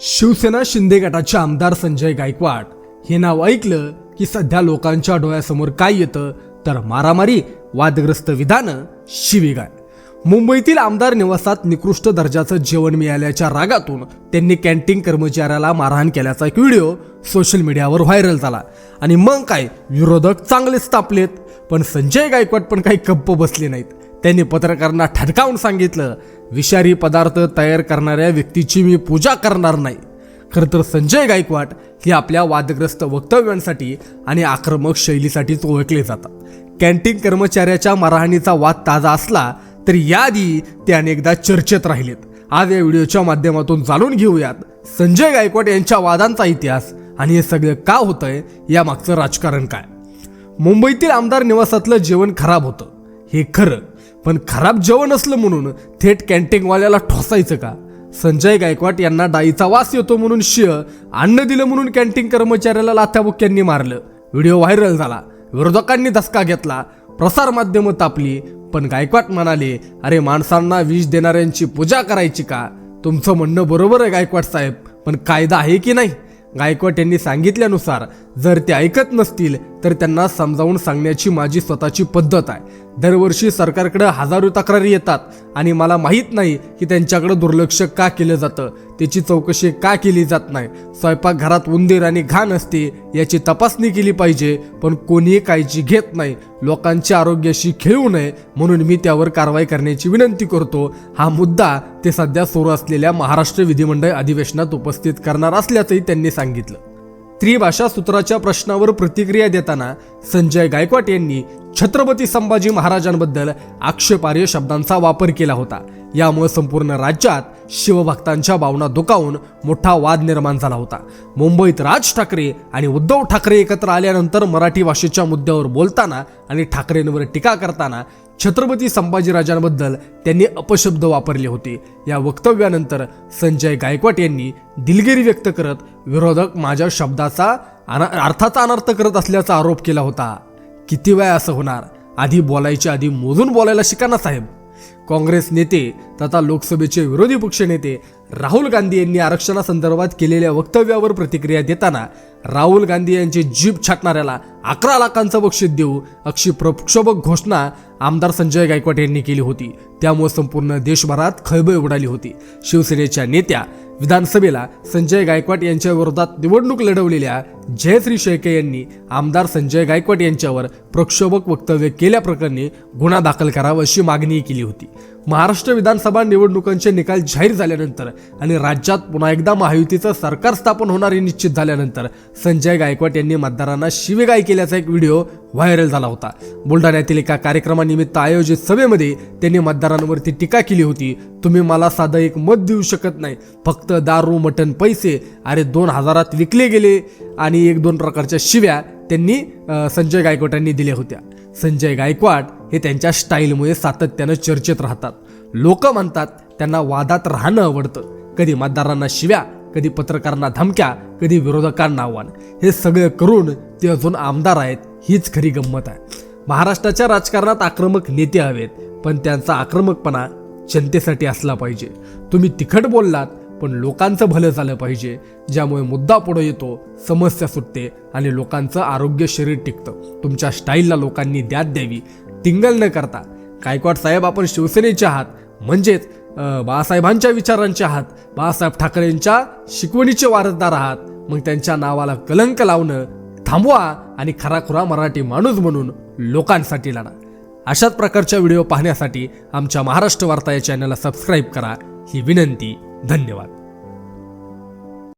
शिवसेना शिंदे गटाचे आमदार संजय गायकवाड हे नाव ऐकलं की सध्या लोकांच्या डोळ्यासमोर काय येतं तर मारामारी वादग्रस्त विधानं शिवीगाळ. मुंबईतील आमदार निवासात निकृष्ट दर्जाचं जेवण मिळाल्याच्या रागातून त्यांनी कॅन्टीन कर्मचाऱ्याला मारहाण केल्याचा एक व्हिडिओ सोशल मीडियावर व्हायरल झाला. आणि मग काय विरोधक चांगलेच तापलेत पण संजय गायकवाड पण काही गप्प बसले नाहीत. त्यांनी पत्रकारांना ठणकावून सांगितलं विषारी पदार्थ तयार करणाऱ्या व्यक्तीची मी पूजा करणार नाही. खरं तर संजय गायकवाड हे आपल्या वादग्रस्त वक्तव्यांसाठी आणि आक्रमक शैलीसाठीच ओळखले जातात. कॅन्टीन कर्मचाऱ्याच्या मारहाणीचा वाद ताजा असला तरी याआधी ते अनेकदा चर्चेत राहिलेत. आज या व्हिडिओच्या माध्यमातून जाणून घेऊयात संजय गायकवाड यांच्या वादांचा इतिहास आणि हे सगळं का होतंय यामागचं राजकारण काय? मुंबईतील आमदार निवासातलं जेवण खराब होतं. हे खरं. पण खराब जेवण असलं म्हणून थेट कॅन्टीनवाल्याला ठोसायचं का? संजय गायकवाड यांना डाईचा वास येतो म्हणून शिय अन्न दिलं म्हणून कॅन्टीन कर्मचाऱ्याला लाथ्याबुक्यांनी मारलं. व्हिडिओ व्हायरल झाला. विरोधकांनी धसका घेतला. प्रसार माध्यमं तापली. पण गायकवाड म्हणाले अरे माणसांना विष देणाऱ्यांची पूजा करायची का? तुमचं म्हणणं बरोबर आहे गायकवाड साहेब. पण कायदा आहे की नाही? गायकवाड यांनी सांगितल्यानुसार जर ते ऐकत नसतील तर त्यांना समजावून सांगण्याची माझी स्वतःची पद्धत आहे. दरवर्षी सरकारकडे हजारो तक्रारी येतात आणि मला माहीत नाही की त्यांच्याकडे दुर्लक्ष का केलं जातं. त्याची चौकशी का केली जात नाही? स्वयंपाकघरात उंदीर आणि घाण असते याची तपासणी केली पाहिजे पण कोणीही काळजी घेत नाही. लोकांच्या आरोग्याशी खेळू नये म्हणून मी त्यावर कारवाई करण्याची विनंती करतो. हा मुद्दा ते सध्या सुरू असलेल्या महाराष्ट्र विधिमंडळ अधिवेशनात उपस्थित करणार असल्याचंही त्यांनी सांगितलं. स्त्री भाषा सूत्राच्या प्रश्नावर प्रतिक्रिया देताना संजय गायकवाड यांनी छत्रपती संभाजी महाराजांबद्दल आक्षेपार्ह शब्दांचा वापर केला होता. यामुळे संपूर्ण राज्यात शिवभक्तांच्या भावना दुखावून मोठा वाद निर्माण झाला होता. मुंबईत राज ठाकरे आणि उद्धव ठाकरे एकत्र आल्यानंतर मराठी भाषेच्या मुद्द्यावर बोलताना आणि ठाकरेंवर टीका करताना छत्रपती संभाजीराजांबद्दल त्यांनी अपशब्द वापरले होते. या वक्तव्यानंतर संजय गायकवाड यांनी दिलगिरी व्यक्त करत विरोधक माझ्या शब्दाचा अना- अर्थाचा अनर्थ करत असल्याचा आरोप केला होता. किती वेळ असं होणार? आधी बोलायच्या आधी मोजून बोलायला शिका ना साहेब. काँग्रेस नेते तथा लोकसभेचे विरोधी पक्षनेते राहुल गांधी यांनी आरक्षणासंदर्भात केलेल्या वक्तव्यावर प्रतिक्रिया देताना राहुल गांधी यांची जीभ छाटणाऱ्याला अकरा लाखांचं बक्षीस देऊ अक्षी प्रक्षोभक घोषणा आमदार संजय गायकवाड यांनी केली होती. त्यामुळे संपूर्ण देशभरात खळबळ उडाली होती. शिवसेनेच्या नेत्या विधानसभेला संजय गायकवाड यांच्या विरोधात निवडणूक लढवलेल्या जयश्री शेळके यांनी आमदार संजय गायकवाड यांच्यावर प्रक्षोभक वक्तव्य केल्याप्रकरणी गुन्हा दाखल करावा अशी मागणी केली होती. महाराष्ट्र विधानसभा निवडणुकांचे निकाल जाहीर झाल्यानंतर आणि राज्यात पुन्हा एकदा महायुतीचं सरकार स्थापन होणार हे निश्चित झाल्यानंतर संजय गायकवाड यांनी मतदारांना शिवेगाय केल्याचा एक व्हिडिओ व्हायरल झाला होता. बुलढाण्यातील एका कार्यक्रमानिमित्त आयोजित सभेमध्ये त्यांनी मतदारांवरती टीका केली होती तुम्ही मला साधं एक मत देऊ शकत नाही फक्त दारू मटण पैसे अरे दोन हजारात विकले गेले आणि एक दोन प्रकारच्या शिव्या त्यांनी संजय गायकवाड यांनी दिल्या होत्या. संजय गायकवाड हे त्यांच्या स्टाईलमुळे सातत्यानं चर्चेत राहतात. लोक म्हणतात त्यांना वादात राहणं आवडतं. कधी मतदारांना शिव्या कधी पत्रकारांना धमक्या कधी विरोधकांना आव्हान. हे सगळं करून ते अजून आमदार आहेत हीच खरी गंमत आहे. महाराष्ट्राच्या राजकारणात आक्रमक नेते हवेत पण त्यांचा आक्रमकपणा जनतेसाठी असला पाहिजे. तुम्ही तिखट बोललात पण लोकांचं भलं झालं पाहिजे ज्यामुळे मुद्दा पुढे येतो समस्या सुटते आणि लोकांचं आरोग्य शरीर टिकतं. तुमच्या स्टाईलला लोकांनी द्यात द्यावी टिंगल न करता. गायकवाड साहेब आपण शिवसेनेचे आहात. म्हणजेच बाळासाहेबांच्या विचारांचे आहात. बाळासाहेब ठाकरेंच्या शिकवणीचे वारसदार आहात. मग त्यांच्या नावाला कलंक लावणं थांबवा आणि खराखुरा मराठी माणूस म्हणून लोकांसाठी लढा. अशाच प्रकारच्या व्हिडिओ पाहण्यासाठी आमच्या महाराष्ट्र वार्ता या चॅनलला सबस्क्राईब करा. ही विनंती. धन्यवाद.